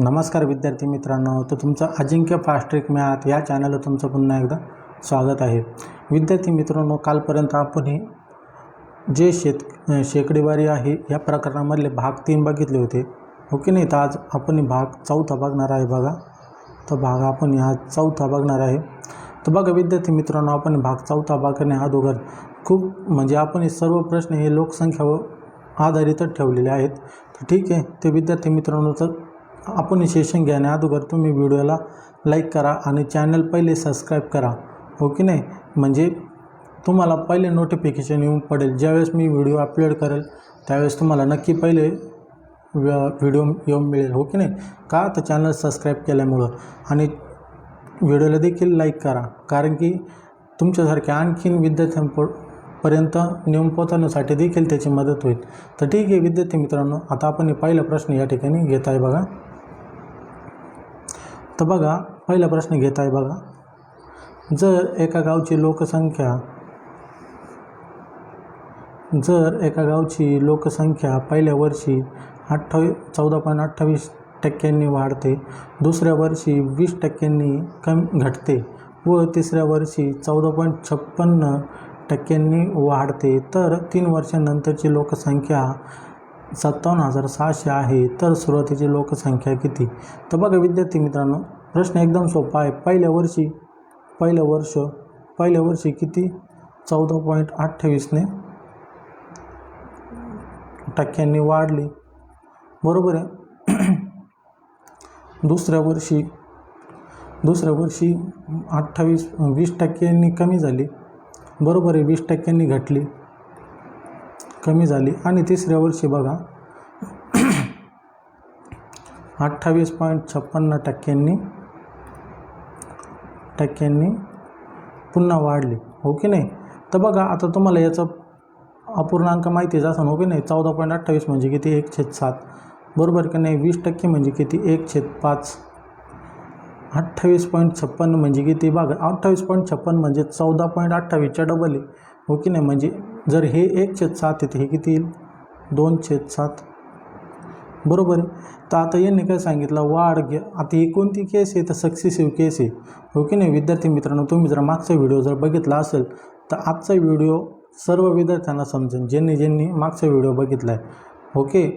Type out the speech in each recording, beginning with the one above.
नमस्कार विद्यार्थी मित्रांनो तर तुमचं अजिंक्य फास्ट ट्रिक मॅथ या चॅनलला तुमचं पुन्हा एकदा स्वागत आहे. विद्यार्थी मित्रांनो कालपर्यंत आपण हे जे शेत शेकडेवारी आहे या प्रकरणामधले भाग तीन बघितले होते. हो की नाही? तर आज आपण भाग चौथा बघणार आहे बघा. तर भाग आपण हा चौथा बघणार आहे. तर बघा विद्यार्थी मित्रांनो आपण भाग चौथा हा अगोदर खूप म्हणजे आपण हे सर्व प्रश्न हे लोकसंख्यावर आधारितच ठेवलेले आहेत. तर ठीक आहे ते विद्यार्थी मित्रांनो तर आपण हे सेशन घेण्या अगोदर तुम्ही व्हिडिओला लाईक करा आणि चॅनल पहिले सबस्क्राईब करा. हो की नाही? म्हणजे तुम्हाला पहिले नोटिफिकेशन येऊन पडेल. ज्यावेळेस मी व्हिडिओ अपलोड करेल त्यावेळेस तुम्हाला नक्की पहिले व्हिडिओ येऊन मिळेल. हो की नाही? का? तर चॅनल सबस्क्राईब केल्यामुळं. आणि व्हिडिओला देखील लाईक करा. कारण की तुमच्यासारख्या आणखीन विद्यार्थ्यांप पर्यंत नेऊन पोहोचवण्यासाठी देखील त्याची मदत होईल. तर ठीक आहे विद्यार्थी मित्रांनो आता आपण पहिला प्रश्न या ठिकाणी घेत आहे बघा. तर बघा पहिला प्रश्न घेत आहे बघा. जर एका गावची लोकसंख्या जर एका गावची लोकसंख्या पहिल्या वर्षी अठ्ठावी चौदा पॉईंट अठ्ठावीस टक्क्यांनी वाढते दुसऱ्या वर्षी वीस टक्क्यांनी कमी घटते व तिसऱ्या वर्षी चौदा पॉईंट छप्पन्न टक्क्यांनी वाढते तर तीन वर्षांनंतरची लोकसंख्या सत्तावन्न हजार सहाशे आहे तर सुरुवातीची लोकसंख्या किती? तर बघा विद्यार्थी मित्रांनो प्रश्न एकदम सोपा आहे. पहिल्या वर्षी पहिलं वर्ष पहिल्या वर्षी किती? चौदा पॉईंट अठ्ठावीसने टक्क्यांनी वाढली. बरोबर आहे. दुसऱ्या वर्षी दुसऱ्या वर्षी अठ्ठावीस वीस टक्क्यांनी कमी झाली. बरोबर आहे वीस टक्क्यांनी घटली. कमी झाली. आणि तिसऱ्या वर्षी बघा अठ्ठावीस पॉईंट छप्पन्न टक्क्यांनी टक्क्यांनी पुन्हा वाढली हो की नाही? तर बघा आता तुम्हाला याचं अपूर्णांक माहितीच असं हो की नाही? चौदा पॉईंट अठ्ठावीस म्हणजे किती? एक छेद सात. बरोबर की नाही? वीस टक्के म्हणजे किती? एक छेद पाच. अठ्ठावीस पॉईंट छप्पन्न म्हणजे किती? बघा अठ्ठावीस पॉईंट छप्पन्न म्हणजे चौदा पॉईंट अठ्ठावीसच्या डबल आहे हो की नाही? म्हणजे जर हे एक छेद सात येते हे किती येईल? दोन छेद सात. बरोबर आहे. तर आता यांनी काय सांगितलं? वाढ घ्या. आता ही कोणती केस आहे? तर सक्सेसिव्ह केस आहे. हो ओके नाही? विद्यार्थी मित्रांनो तुम्ही जर मागचा व्हिडिओ जर बघितला असेल तर आजचा व्हिडिओ सर्व विद्यार्थ्यांना समजेल. ज्यांनी ज्यांनी मागचा व्हिडिओ बघितला आहे. हो ओके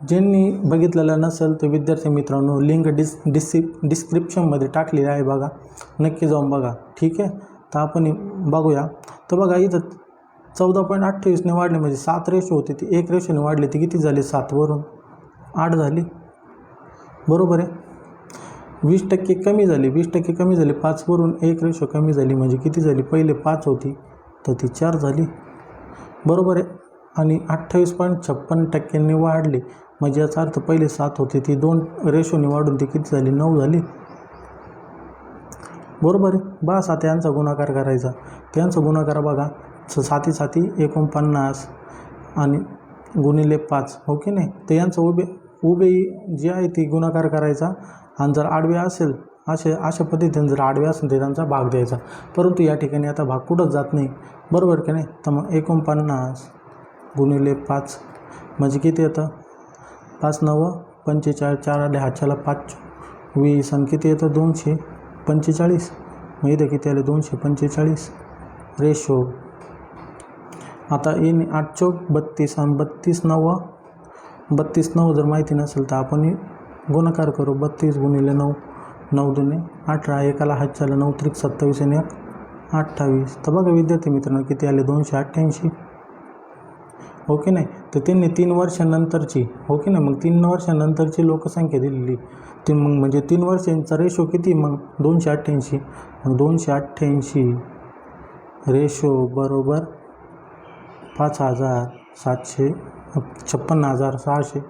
ज्यांनी बघितलेलं नसेल तर विद्यार्थी मित्रांनो लिंक डिस डिस्क्रिप डिस्क्रिप्शनमध्ये टाकलेली आहे बघा. नक्की जाऊन बघा. ठीक आहे? तर आपण बघूया. तर बघा इथं चौदा पॉईंट अठ्ठावीसने वाढले म्हणजे सात रेशो होते. ती एक रेशोने वाढली ती किती झाली? सातवरून आठ झाली. बरोबर आहे? वीस टक्के कमी झाली वीस टक्के कमी झाली. पाचवरून एक रेशो कमी झाली म्हणजे किती झाली? पहिले पाच होती तर ती चार झाली. बरोबर आहे? आणि अठ्ठावीस पॉईंट छप्पन टक्क्यांनी वाढली. म्हणजे याचा अर्थ पहिले सात होती ती दोन रेशोनी वाढून ती किती झाली? नऊ झाली. बरोबर आहे? बा सात यांचा गुणाकार करायचा. त्यांचा गुणाकार बघा. स साती साती एकोणपन्नास आणि गुणिले पाच हो की नाही? तर यांचं उभे उभी जी आहे ती गुणाकार करायचा आणि जर आडवे असेल असे अशा पद्धतीने जर आडवे असेल तर त्यांचा भाग द्यायचा. परंतु या ठिकाणी आता भाग कुठंच जात नाही. बरोबर की नाही? तर मग एकोणपन्नास गुणिले पाच म्हणजे किती येतं? पाच नव पंचेचाळीस चार आले हातच्याला पाच. वीस आणि किती येतं? दोनशे पंचेचाळीस. मग इथं किती आले? दोनशे पंचेचाळीस. रेशो. आता येणे आठ चौक बत्तीस आणि बत्तीस नव्वा बत्तीस नऊ जर माहिती नसेल तर आपण गुणाकार करू. बत्तीस गुणिले नऊ नऊ दुने अठरा. एकाला हातच्याला नऊ त्रिक सत्तावीस आणि एक अठ्ठावीस. तर बघा विद्यार्थी मित्रांनो किती आले? दोनशे अठ्ठ्याऐंशी. हो ओके नाही? तर त्यांनी तीन वर्षानंतरची हो ओके ना मग तीन वर्षानंतरची लोकसंख्या दिलेली. ती मग म्हणजे तीन वर्षांचा रेशो किती? मग दोनशे अठ्ठ्याऐंशी. मग दोनशे अठ्ठ्याऐंशी रेशो बरोबर पाच हजार सातशे छप्पन्न हजार सहाशे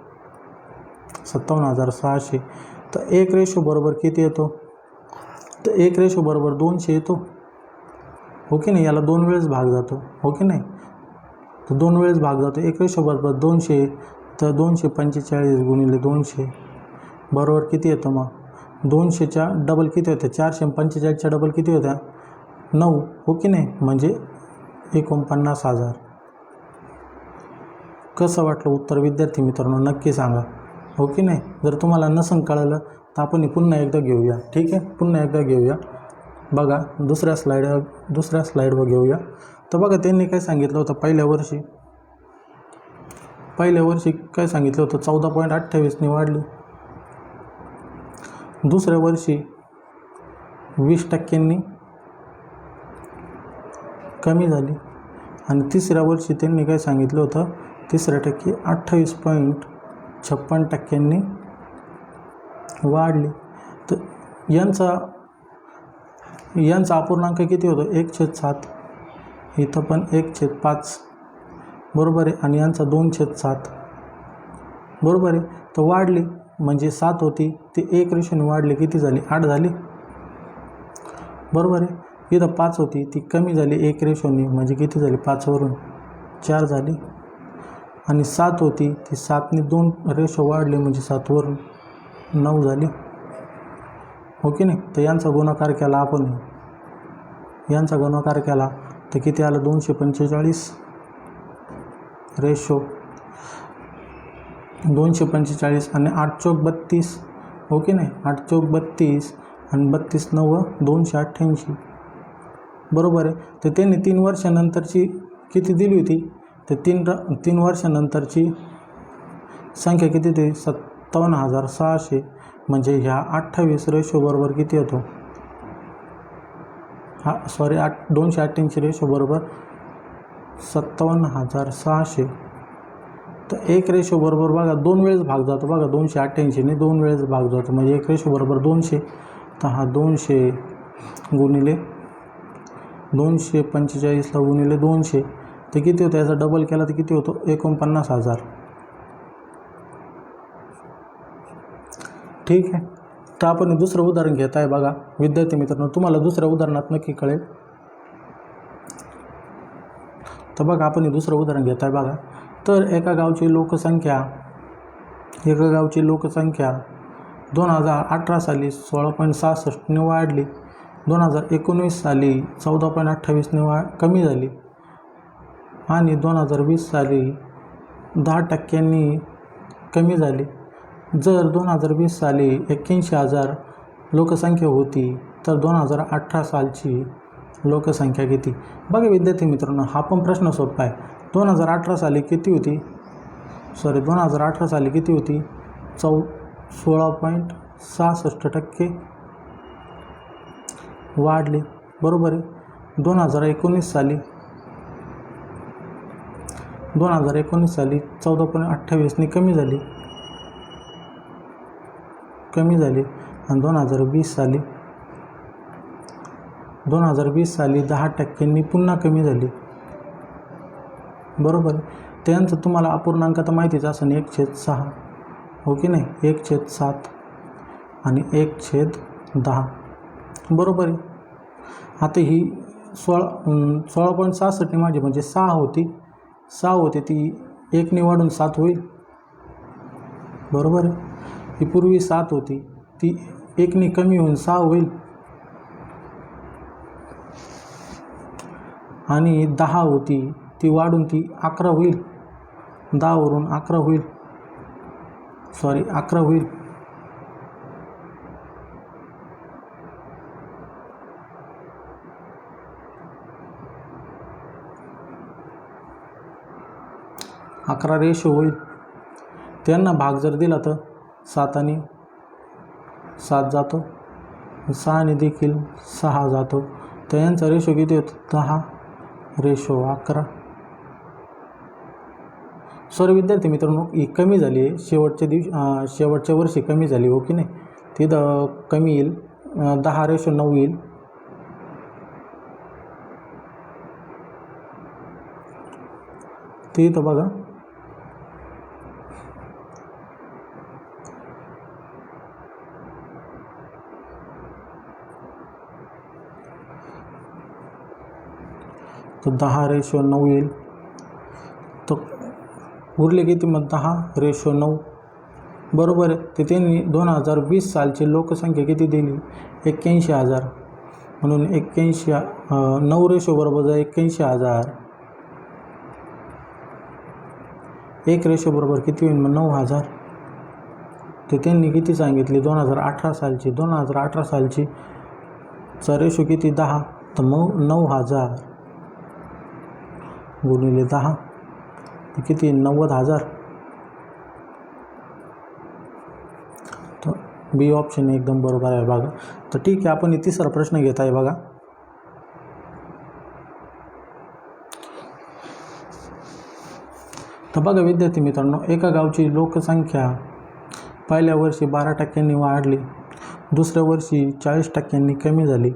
सत्तावन्न हजार सहाशे. तर एक रेशो बरोबर किती येतो? तर एक रेशो बरोबर दोनशे येतो. हो की नाही? याला दोन वेळेस भाग जातो. हो की नाही? तर दोन वेळेस भाग जातो. एक रेशो बरोबर दोनशे तर दोनशे पंचेचाळीस गुणिले दोनशे. बरोबर किती येतं मग? दोनशेच्या डबल किती होत्या? चारशे पंचेचाळीसच्या डबल किती होत्या? नऊ. हो की नाही? म्हणजे एकोणपन्नास हजार. कसं वाटलं उत्तर? विद्यार्थी मित्रांनो नक्की सांगा. हो की नाही? जर तुम्हाला नसं कळलं तर आपण पुन्हा एकदा घेऊया. ठीक आहे? पुन्हा एकदा घेऊया. बघा दुसऱ्या स्लाईड दुसऱ्या स्लाईडवर घेऊया. तर बघा त्यांनी काय सांगितलं होतं पहिल्या वर्षी? पहिल्या वर्षी काय सांगितलं होतं? चौदा पॉईंट अठ्ठावीसनी वाढली. दुसऱ्या वर्षी वीस टक्क्यांनी कमी झाली. आणि तिसऱ्या वर्षी त्यांनी काय सांगितलं होतं? तिसऱ्या टक्के अठ्ठावीस पॉईंट छप्पन टक्क्यांनी वाढली. तर यांचा यांचा अपूर्णांक किती होतो? एक छेद सात. इथं पण एक छेद पाच. बरोबर आहे. आणि यांचा दोन छेद सात. बरोबर आहे. तर वाढली. म्हणजे सात होती. ती एक रेषेने वाढली. किती झाली? आठ झाली. बरोबर आहे. इथं पाच होती. ती कमी झाली. एक रेषोनी म्हणजे किती झाली? पाचवरून चार झाली. आणि सात होती. ती सातने दोन रेशो वाढले म्हणजे सातवरून नऊ झाली. हो ओके नाही? तर यांचा गुणाकार केला आपण यांचा गुणाकार केला तर किती आलं? दोनशे पंचेचाळीस रेशो. दोनशे पंचेचाळीस आणि आठ चौक बत्तीस. हो ओके नाही? आठ चौक बत्तीस आणि बत्तीस नव्व दोनशे अठ्ठ्याऐंशी. बरोबर आहे. तर त्यांनी तीन वर्षानंतरची किती दिली होती? तर तीन र तीन वर्षानंतरची संख्या किती ते? सत्तावन्न हजार सहाशे. म्हणजे ह्या अठ्ठावीस रेशो बरोबर किती होतो? हा सॉरी आठ दोनशे अठ्ठ्याऐंशी रेशो बरोबर सत्तावन्न हजार सहाशे. तर एक रेशोबरोबर बघा दोन वेळेस भाग जातो. बघा दोनशे अठ्ठ्याऐंशीने दोन वेळेस भाग जातो. म्हणजे एक रेशो बरोबर दोनशे. तर हा दोनशे गुणिले दोनशे पंचेचाळीसला गुणिले दोनशे. ते किती होतं? याचा डबल केला तर किती होतो? एकोणपन्नास हजार. ठीक आहे. तर आपण दुसरं उदाहरण घेत आहे बघा. विद्यार्थी मित्रांनो तुम्हाला दुसऱ्या उदाहरणात नक्की कळेल. तर बघा आपण दुसरं उदाहरण घेत आहे बघा. तर एका गावची लोकसंख्या एका गावची लोकसंख्या दोन हजार अठरा साली सोळा पॉईंट सहासष्टने वाढली. दोन हजार एकोणवीस साली चौदा पॉईंट अठ्ठावीसने वा कमी झाली. आणि दोन हजार वीस साली दहा टक्क्यांनी कमी झाली. जर दोन हजार वीस साली एक्क्याऐंशी हजार लोकसंख्या होती तर दोन हजार अठरा सालची लोकसंख्या किती? बघा विद्यार्थी मित्रांनो हा पण प्रश्न सोपा आहे. दोन हजार अठरा साली किती होती? सॉरी दोन हजार अठरा साली किती होती? चौ सोळा पॉईंट सहासष्ट टक्के वाढली. बरोबर आहे. दोन हजार एकोणीस साली दोन हजार एकोणीस साली चौदा पॉईंट अठ्ठावीसने कमी झाली. कमी झाली. आणि दोन हजार वीस साली दोन हजार वीस साली दहा टक्क्यांनी पुन्हा कमी झाली. बरोबर? आहे त्यांचं तुम्हाला अपूर्णांक तर माहितीच असेल एक छेद सहा. हो की नाही? एक छेद सात आणि एक छेद दहा. बरोबर आहे? आता ही सोळा सोळा पॉईंट सहासष्टने माझी म्हणजे सहा होती. सहा होती ती एकने वाढून सात होईल. बरोबर? आहे ही पूर्वी सात होती ती एकने कमी होऊन सहा होईल. आणि दहा होती ती वाढून ती अकरा होईल. दहावरून अकरा होईल. सॉरी अकरा होईल. अकरा रेशो होईल. त्यांना भाग जर दिला तर साताने सात जातो. सहाने देखील सहा जातो. तर यांचा रेशो किती होतो? दहा रेशो अकरा. सॉरी विद्यार्थी मित्रांनो ही कमी झाली आहे. शेवटच्या दिवशी शेवटच्या वर्षी कमी झाली हो की नाही? तिथं कमी येईल. दहा रेशो नऊ येईल. ते इथं बघा. तर दहा रेशो नऊ येईल. तर उरले किती मग दहा? रेशो नऊ. बरोबर आहे. ते त्यांनी दोन हजार वीस सालची लोकसंख्या किती दिली? एक्क्याऐंशी हजार. म्हणून एक्क्याऐंशी नऊ रेशो बरोबर एक्क्याऐंशी हजार. एक रेशो बरोबर किती होईल? मग नऊ हजार. ते त्यांनी किती सांगितली? दोन हजार अठरा सालची दोन हजार अठरा सालची चा रेशो किती? दहा. तर मग नऊ हजार. गुणिले दहा. किती? नव्वद हजार. तर बी ऑप्शन एकदम बरोबर आहे बघा. तर ठीक आहे आपण हे तिसरा प्रश्न घेत आहे बघा. तर बघा विद्यार्थी मित्रांनो एका गावची लोकसंख्या पहिल्या वर्षी बारा टक्क्यांनी वाढली. दुसऱ्या वर्षी चाळीस टक्क्यांनी कमी झाली.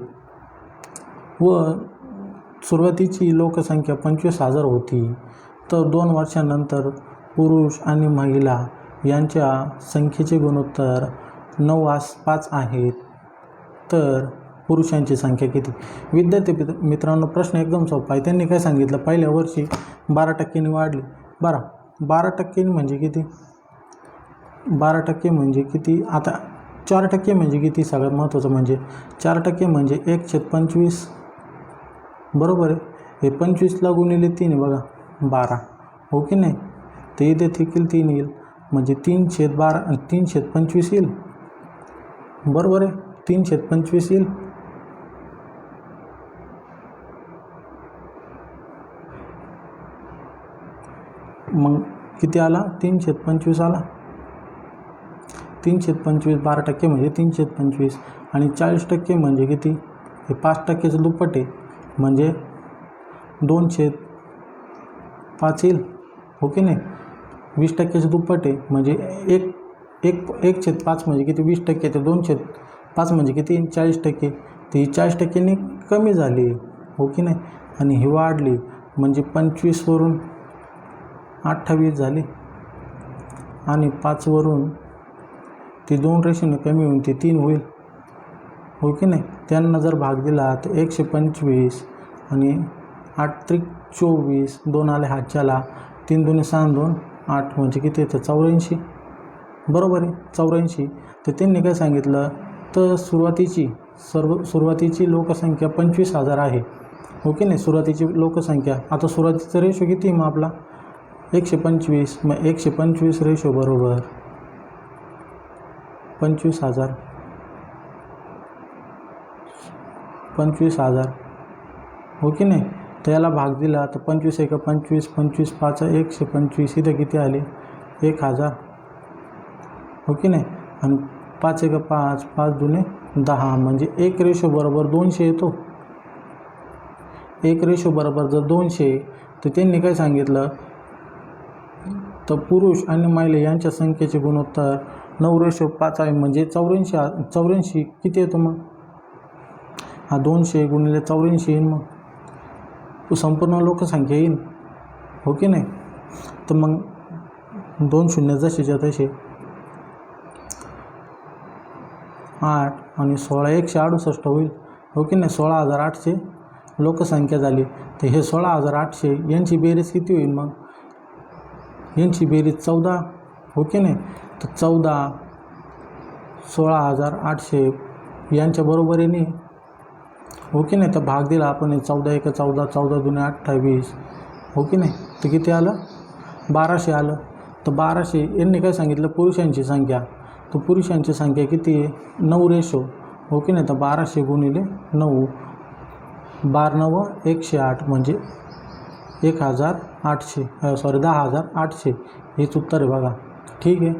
व सुरुवातीची लोकसंख्या पंचवीस हजार होती तर दोन वर्षानंतर पुरुष आणि महिला यांच्या संख्येचे गुणोत्तर नऊ आस पाच आहेत. तर पुरुषांची संख्या किती? विद्यार्थी मित्रांनो प्रश्न एकदम सोपा आहे. त्यांनी काय सांगितलं? पहिल्या वर्षी बारा टक्क्यांनी वाढली. बारा बारा टक्क्यांनी म्हणजे किती? बारा टक्के म्हणजे किती? आता चार टक्के म्हणजे किती? सगळ्यात महत्त्वाचं म्हणजे चार टक्के म्हणजे एकशे पंचवीस बरोबर आहे. हे पंचवीसला गुणिले तीन आहे बघा बारा. हो की नाही? ते इथे देखील तीन येईल. म्हणजे तीन छेद बारा तीन छेद पंचवीस येईल. बरोबर आहे. तीन छेद पंचवीस येईल. मग किती आला? तीन छेद पंचवीस आला. तीन छेद पंचवीस बारा टक्के म्हणजे तीन छेद पंचवीस. आणि चाळीस टक्के म्हणजे किती? हे पाच टक्क्याचं दुप्पट आहे. म्हणजे दोन छेद पाच येईल. हो की नाही? वीस टक्क्याचं दुप्पट आहे. म्हणजे एक एक एक छेद पाच म्हणजे किती? वीस टक्के. तर दोन छेद पाच म्हणजे किती? चाळीस टक्के. तर ही चाळीस टक्क्यांनी कमी झाली. हो की नाही? आणि ही वाढली. म्हणजे पंचवीसवरून अठ्ठावीस झाली. आणि पाचवरून ती दोन रेषेनं कमी होऊन ती तीन होईल. हो की नाही? त्यांना जर भाग दिला तर एकशे पंचवीस आणि आठ त्रिक चोवीस दोन आले हातच्याला तीन दोन्ही सहा दोन आठ म्हणजे किती येतं? चौऱ्याऐंशी. बरोबर आहे चौऱ्याऐंशी. तर त्यांनी काय सांगितलं? तर सुरुवातीची सर्व सुरुवातीची लोकसंख्या पंचवीस हजार आहे. हो की नाही? सुरुवातीची लोकसंख्या. आता सुरुवातीचा रेशो किती आहे मग आपला? एकशे पंचवीस. मग एकशे पंचवीस रेशो बरोबर पंचवीस हजार. पंचवीस हजार. हो की नाही? तर याला भाग दिला तर पंचवीस एक पंचवीस पंचवीस पाच एकशे पंचवीस. इथं किती आले? एक हजार. हो की नाही? आणि पाच एक पाच पाच दुने दहा. म्हणजे एक रेशो बरोबर दोनशे येतो. एक रेशो बरोबर जर दोनशे तर त्यांनी काय सांगितलं? तर पुरुष आणि महिला यांच्या संख्येचे गुणोत्तर नऊ रेशो पाच आहे. म्हणजे चौऱ्याऐंशी चौऱ्याऐंशी किती येतो मग? हा दोनशे गुणिले चौऱ्याऐंशी येईन मग. संपूर्ण लोकसंख्या येईन. हो की नाही? तर मग दोन शून्य जसेच्या तसे आठ आणि सोळा एकशे अडुसष्ट होईल. हो की नाही? सोळा हजार आठशे लोकसंख्या झाली. तर हे सोळा हजार आठशे यांची बेरीज किती होईल मग? यांची बेरीज चौदा. हो की नाही? तर चौदा सोळा हजार आठशे यांच्या बरोबरीने हो की नाही? तर भाग दिला आपण चौदा एक चौदा चौदा जुने अठ्ठावीस. हो की नाही? तर किती आलं? बाराशे आलं. तर बाराशे यांनी काय सांगितलं? पुरुषांची संख्या. तर पुरुषांची संख्या किती आहे? नऊ रेशो. हो की नाही? तर बाराशे गुणिले नऊ. बार नव एकशे आठ म्हणजे एक हजार आठशे. सॉरी दहा हजार आठशे. हेच उत्तर आहे बघा. ठीक आहे?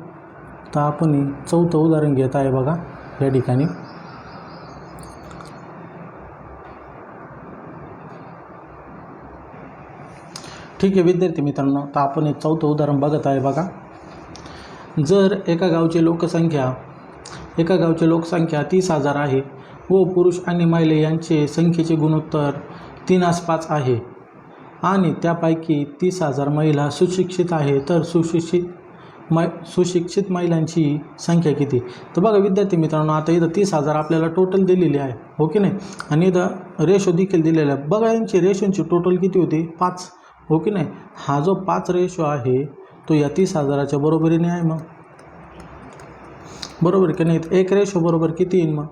तर आपण चौथं उदाहरण घेत आहे बघा. या ठिकाणी. ठीक आहे विद्यार्थी मित्रांनो तर आपण हे चौथं उदाहरण बघत आहे बघा. जर एका गावची लोकसंख्या एका गावची लोकसंख्या तीस हजार आहे व पुरुष आणि महिला यांचे संख्येचे गुणोत्तर तीन आसपास आहे आणि त्यापैकी तीस हजार महिला सुशिक्षित आहे तर सुशिक्षित मै सुशिक्षित महिलांची संख्या किती? तर बघा विद्यार्थी मित्रांनो आता इथं तीस हजार आपल्याला टोटल दिलेली आहे हो की नाही? आणि इथं रेशो देखील दिलेला आहे. बघा यांची रेशोंची टोटल किती होती? पाच. हो की नाही? हा जो पाच रेशो आहे तो या तीस हजाराच्या बरोबरीने आहे मग. बरोबर की नाही? एक रेशो बरोबर किती येईल मग?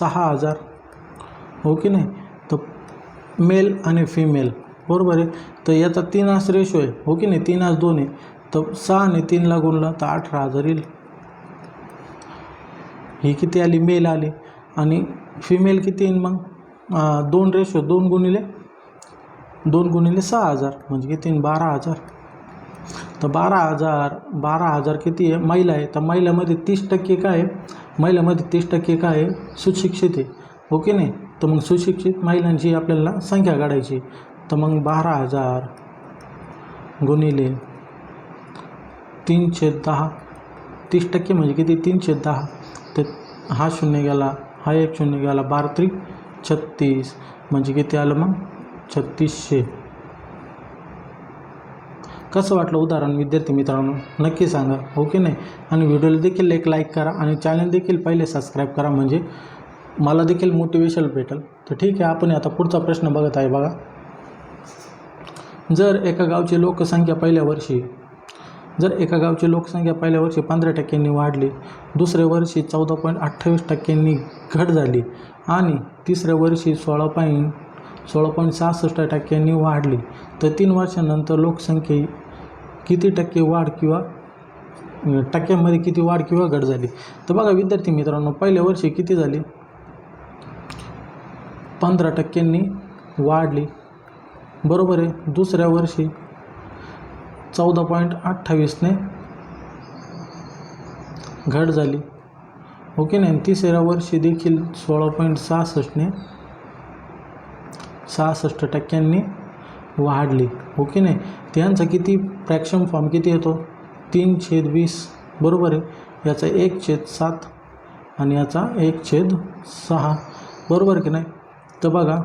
सहा हजार. हो की नाही? तर मेल आणि फिमेल. बरोबर आहे? तर याचा तीन आस रेशो आहे. हो की नाही? तीन आस दोन आहे. तर सहा आणि तीनला गुणला तर अठरा हजार येईल. ही किती आली? मेल आली. आणि फिमेल किती येईन मग? दोन रेशो दोन गुणिले दोन गुणिले सहा हजार म्हणजे किती? बारा हजार. तर बारा हजार बारा हजार किती आहे? महिला आहे. तर महिलामध्ये तीस टक्के काय आहे? महिलामध्ये तीस टक्के काय आहे? सुशिक्षित आहे. हो ओके नाही? तर मग सुशिक्षित महिलांची आपल्याला संख्या काढायची. तर मग बारा हजार गुणिले तीनशे दहा तीस टक्के म्हणजे किती? तीनशे दहा. ते हा शून्य गेला हा एक शून्य गेला बारा त्रिक छत्तीस. म्हणजे किती आलं मग? छत्तीसशे. कसं वाटलं उदाहरण विद्यार्थी मित्रांनो? नक्की सांगा हो की नाही? आणि व्हिडिओला देखील एक लाईक करा आणि चॅनल देखील पहिले सबस्क्राईब करा म्हणजे मला देखील मोटिवेशन भेटेल. तर ठीक आहे आपण आता पुढचा प्रश्न बघत आहे बघा. जर एका गावची लोकसंख्या पहिल्या वर्षी जर एका गावची लोकसंख्या पहिल्या वर्षी पंधरा टक्क्यांनी वाढली दुसऱ्या वर्षी चौदा पॉईंट अठ्ठावीस टक्क्यांनी घट झाली आणि तिसऱ्या वर्षी सोळा पॉईंट सोळा पॉईंट सहासष्ट टक्क्यांनी वाढली. तर तीन वर्षानंतर लोकसंख्ये किती टक्के वाढ किंवा टक्क्यांमध्ये किती वाढ किंवा घट झाली? तर बघा विद्यार्थी मित्रांनो पहिल्या वर्षी किती झाली? पंधरा टक्क्यांनी वाढली. बरोबर आहे. दुसऱ्या वर्षी चौदा पॉईंट अठ्ठावीसने घट झाली. ओके नाही? तिसऱ्या वर्षी देखील सोळा पॉईंट सहासष्टने सहासष्ट टक्क्यांनी वाढली हो ओके नाही? त्यांचा किती फ्रॅक्शन फॉर्म किती येतो? तीन छेद वीस बरोबर आहे? याचा एक छेद सात आणि याचा एक छेद सहा बरोबर की नाही? तर बघा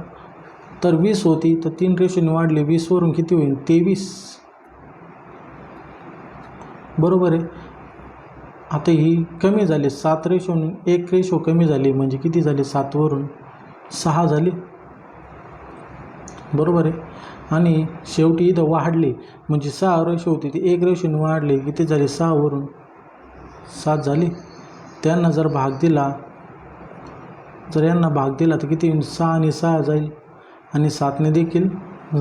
तर वीस होती तर तीन रेशोने वाढली वीसवरून किती होईल? तेवीस. बरोबर आहे? आता ही कमी झाली सात रेशोने एक रेशो कमी झाली म्हणजे किती झाली? सातवरून सहा झाली. बरोबर आहे. आणि शेवटी इथं वाढली. म्हणजे सहा रेशो होती. ती एक रेशोने वाढली. किती झाली? सहावरून सात झाली. त्यांना जर भाग दिला जर यांना भाग दिला तर किती सहा आणि सहा जाईल. आणि सातने देखील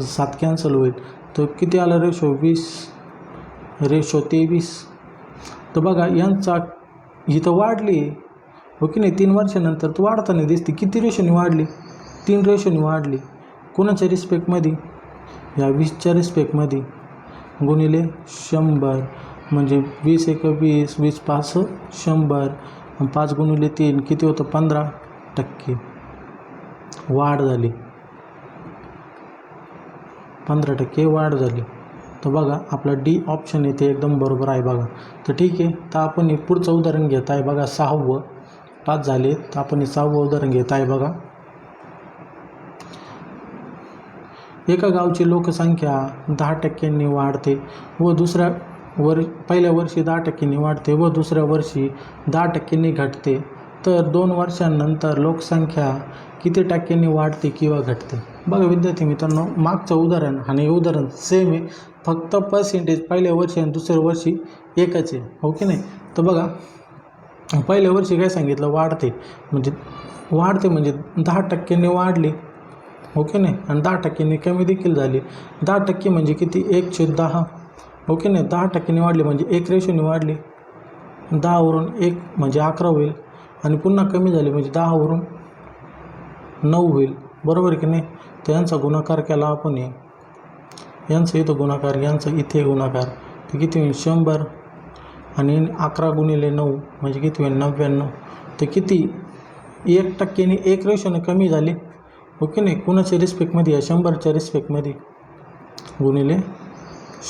सात कॅन्सल होईल. तर किती आला? रेशो वीस. रेशो तेवीस. तर बघा यांचा इथं वाढली. हो की नाही? तीन वर्षानंतर तर वाढताना दिसते. किती रेशोने वाढली? तीन रेशोने वाढली. कोणाच्या रिस्पेक्टमध्ये या वीसच्या रिस्पेक्टमध्ये गुणिले शंभर. म्हणजे वीस एक वीस वीस पाच शंभर. पाच गुणिले तीन किती होतं? पंधरा टक्के. वाढ झाली. पंधरा टक्के वाढ झाली. तर बघा आपलं डी ऑप्शन येते एकदम बरोबर आहे बघा. तर ठीक आहे तर आपण हे पुढचं उदाहरण घेत आहे बघा सहावं. पाच झाले तर आपण हे सहावं उदाहरण घेत आहे बघा. एका गावची लोकसंख्या दहा टक्क्यांनी वाढते व दुसऱ्या वर पहिल्या वर्षी दहा टक्क्यांनी वाढते व दुसऱ्या वर्षी दहा टक्क्यांनी घटते. तर दोन वर्षांनंतर लोकसंख्या किती टक्क्यांनी वाढते किंवा घटते? बघा विद्यार्थी मित्रांनो मागचं उदाहरण आणि उदाहरण सेम आहे. फक्त पर्सेंटेज पहिल्या वर्षी आणि दुसऱ्या वर्षी एकच आहे. हो की नाही? तर बघा पहिल्या वर्षी काय सांगितलं? वाढते. म्हणजे वाढते म्हणजे दहा टक्क्यांनी वाढली. हो ओके नाही? आणि दहा टक्क्यांनी कमी देखील झाली. दहा टक्के म्हणजे किती? एक छेद दहा. हो ओके नाही? दहा टक्क्यांनी वाढली म्हणजे एक रेशोने वाढली. दहावरून एक म्हणजे अकरा होईल. आणि पुन्हा कमी झाली म्हणजे दहावरून नऊ होईल. बरोबर आहे की नाही? तर यांचा गुणाकार केला आपण यांचं इथं गुणाकार यांचं इथे गुणाकार. तर किती होईल? शंभर. आणि अकरा गुणिले नऊ म्हणजे किती होईल? नव्याण्णव. तर किती? एक टक्क्याने एक रेशोने कमी झाली. हो ओके नाही? कुणाच्या रिस्पेक्टमध्ये या शंभरच्या रिस्पेक्टमध्ये गुणिले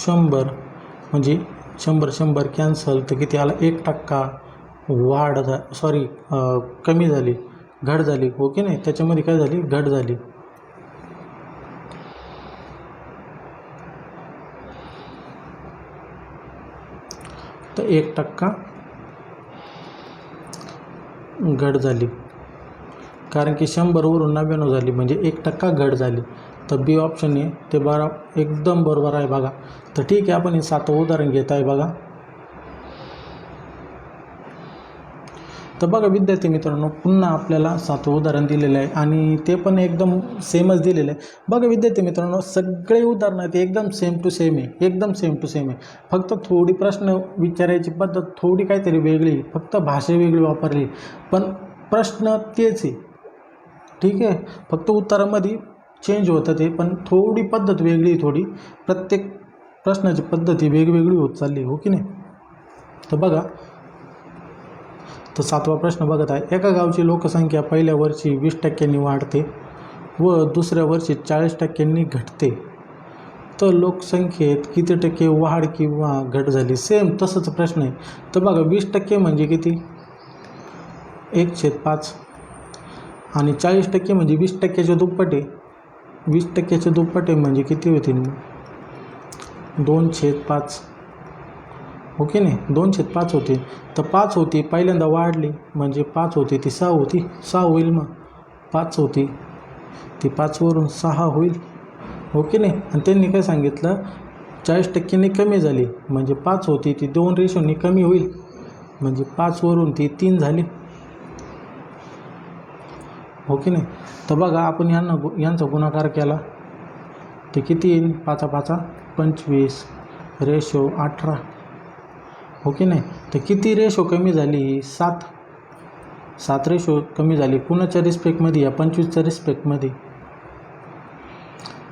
शंभर. म्हणजे शंभर शंभर कॅन्सल तर किती? आला एक टक्का वाढ झा सॉरी कमी झाली. घट झाली. हो ओके नाही? त्याच्यामध्ये काय झाली? घट झाली. तर एक टक्का घट झाली. कारण की शंभरवरून नव्याण्णव झाली म्हणजे एक टक्का घट झाली. तर बी ऑप्शन आहे ते बरा एकदम बरोबर आहे बघा. तर ठीक आहे आपण हे सातवं उदाहरण घेत आहे बघा. तर बघा विद्यार्थी मित्रांनो पुन्हा आपल्याला सातवं उदाहरण दिलेलं आहे आणि ते पण एकदम सेमच दिलेलं आहे. बघा विद्यार्थी मित्रांनो सगळे उदाहरणं आहेत एकदम सेम टू सेम आहे एकदम सेम टू सेम आहे. फक्त थोडी प्रश्न विचारायची पद्धत थोडी काहीतरी वेगळी फक्त भाषा वेगळी वापरली. पण प्रश्न तेच आहे. ठीक आहे? फक्त उत्तरामध्ये चेंज होतं ते पण थोडी पद्धत वेगळी थोडी. प्रत्येक प्रश्नाची पद्धती वेगवेगळी होत चालली हो की नाही? तर बघा. तर सातवा प्रश्न बघत आहे. एका गावची लोकसंख्या पहिल्या वर्षी वीस टक्क्यांनी वाढते व दुसऱ्या वर्षी चाळीस टक्क्यांनी घटते. तर लोकसंख्येत किती टक्के वाढ किंवा घट झाली? सेम तसंच प्रश्न आहे. तर बघा वीस टक्के म्हणजे किती? एक छेद पाच. आणि चाळीस टक्के म्हणजे वीस टक्क्याचे दुप्पटे वीस टक्क्याचे दुप्पटे म्हणजे किती होतील? दोन छेद पाच. ओके नाही दोन छेद पाच होते तर पाच होती पहिल्यांदा वाढली. म्हणजे पाच होती ती सहा होती. सहा होईल मग. पाच होती. ती पाचवरून सहा होईल. ओके नाही आणि त्यांनी काय सांगितलं? चाळीस टक्क्यांनी कमी झाली. म्हणजे पाच होती ती दोन रेशोनी कमी होईल. म्हणजे पाचवरून ती तीन झाली. हो की नाही? तर बघा आपण यांना गु यांचा गुणाकार केला. ते किती येईल? पाचा पाचा. पंचवीस. रेशो अठरा. हो की नाही? तर किती रेशो कमी झाली? सात. सात रेशो कमी झाली. कुणाच्या रिस्पेक्टमध्ये या पंचवीसच्या रिस्पेक्टमध्ये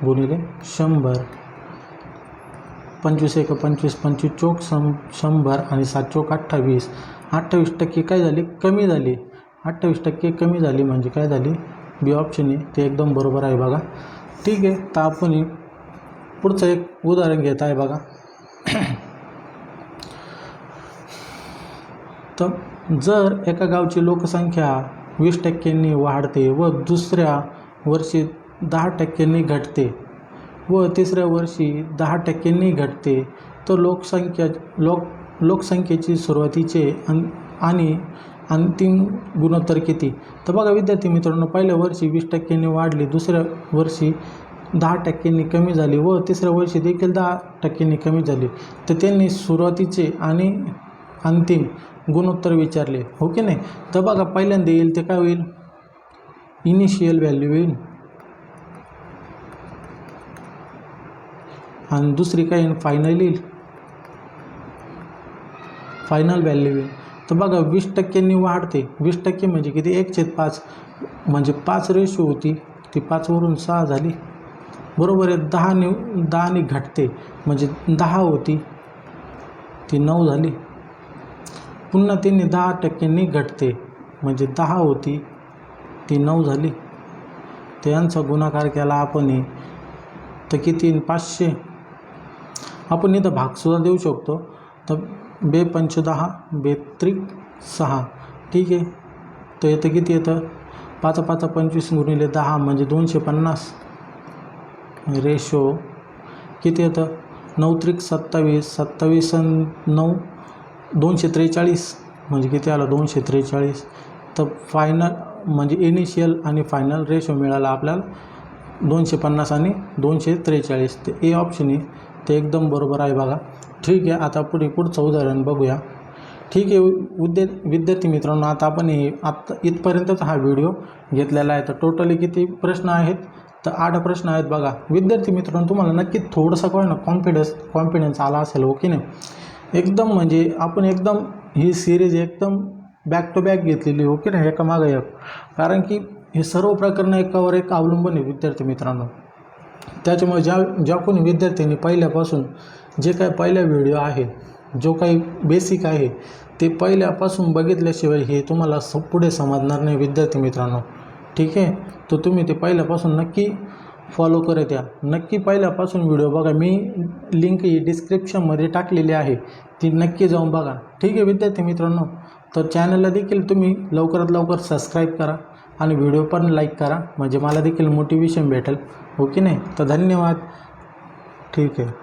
गुणिले शंभर. पंचवीस एक पंचवीस पंचवीस चोक सं शंभर आणि सात चोक अठ्ठावीस. अठ्ठावीस टक्के काय झाली? कमी झाली. अठ्ठावीस टक्के कमी झाली म्हणजे काय झाली? बी ऑप्शन आहे. ते एकदम बरोबर आहे बघा. ठीक आहे. तर आपण पुढचं एक उदाहरण घेत आहे बघा. तर जर एका गावची लोकसंख्या वीस टक्क्यांनी वाढते व दुसऱ्या वर्षी दहा टक्क्यांनी घटते व तिसऱ्या वर्षी दहा टक्क्यांनी घटते तर लोकसंख्या लोक लोकसंख्येची सुरुवातीचे आणि अंतिम गुणोत्तर किती? तर बघा विद्यार्थी मित्रांनो पहिल्या वर्षी वीस टक्क्यांनी वाढली दुसऱ्या वर्षी दहा टक्क्यांनी कमी झाली व तिसऱ्या वर्षी देखील दहा टक्क्यांनी कमी झाली. तर त्यांनी सुरुवातीचे आणि अंतिम गुणोत्तर विचारले हो की नाही? तर बघा पहिल्यांदा येईल ते काय होईल? इनिशियल व्हॅल्यू येईल. आणि दुसरी काय येईल? फायनल येईल. फायनल व्हॅल्यू येईल. तर बघा वीस टक्क्यांनी वाढते. वीस टक्के म्हणजे किती? एक छेद पाच. म्हणजे पाच रेशो होती. ती पाचवरून सहा झाली. बरोबर आहे दहाने दहाने घटते. म्हणजे दहा होती. ती नऊ झाली. पुन्हा त्यांनी दहा टक्क्यांनी घटते. म्हणजे दहा होती. ती नऊ झाली. तर यांचा गुणाकार केला आपण तर किती? पाचशे. आपण इथं भागसुद्धा देऊ शकतो. तर बे पंच दहा बे त्रिक सहा. ठीक आहे. तर येतं किती येतं? पाच पाच पंचवीस गुणिले दहा म्हणजे दोनशे पन्नास. रेशो. किती येतं? नऊ त्रिक सत्तावीस सत्तावीस नऊ दोनशे त्रेचाळीस. म्हणजे किती आलं? दोनशे त्रेचाळीस. तर फायनल म्हणजे इनिशियल आणि फायनल रेशो मिळाला आपल्याला दोनशे पन्नास आणि दोनशे त्रेचाळीस. ते ए ऑप्शन आहे. ते एकदम बरोबर आहे बघा. ठीक आहे आता पुढे पुढचं उदाहरण बघूया. ठीक आहे उद्या विद्यार्थी मित्रांनो आता आपण हे आत्ता इथपर्यंतच हा व्हिडिओ घेतलेला आहे. तर टोटली किती प्रश्न आहेत? तर आठ प्रश्न आहेत बघा. विद्यार्थी मित्रांनो तुम्हाला नक्की थोडंसं कळ ना कॉन्फिडन्स कॉन्फिडन्स आला असेल हो की नाही? एकदम म्हणजे आपण एकदम ही सिरीज एकदम बॅक टू बॅक घेतलेली हो की नाही एका मागं एक. कारण की हे सर्व प्रकरणं एकावर एक अवलंबून आहे विद्यार्थी मित्रांनो. त्याच्यामुळे ज्या ज्या कोणी विद्यार्थ्यांनी पहिल्यापासून जे काही पहिला व्हिडिओ आहे जो काही बेसिक आहे ते पहिल्यापासून बघितल्याशिवाय हे तुम्हाला स पुढे समजणार नाही विद्यार्थी मित्रांनो. ठीक आहे? तर तुम्ही ते पहिल्यापासून नक्की फॉलो करत या. नक्की पहिल्यापासून व्हिडिओ बघा. मी लिंक ही डिस्क्रिप्शनमध्ये टाकलेली आहे. ती नक्की जाऊन बघा. ठीक आहे विद्यार्थी मित्रांनो? तर चॅनलला देखील तुम्ही लवकरात लवकर सबस्क्राईब करा आणि व्हिडिओ पण लाईक करा. म्हणजे मला देखील मोटिवेशन भेटेल. ओके की नाही? तर धन्यवाद. ठीक आहे.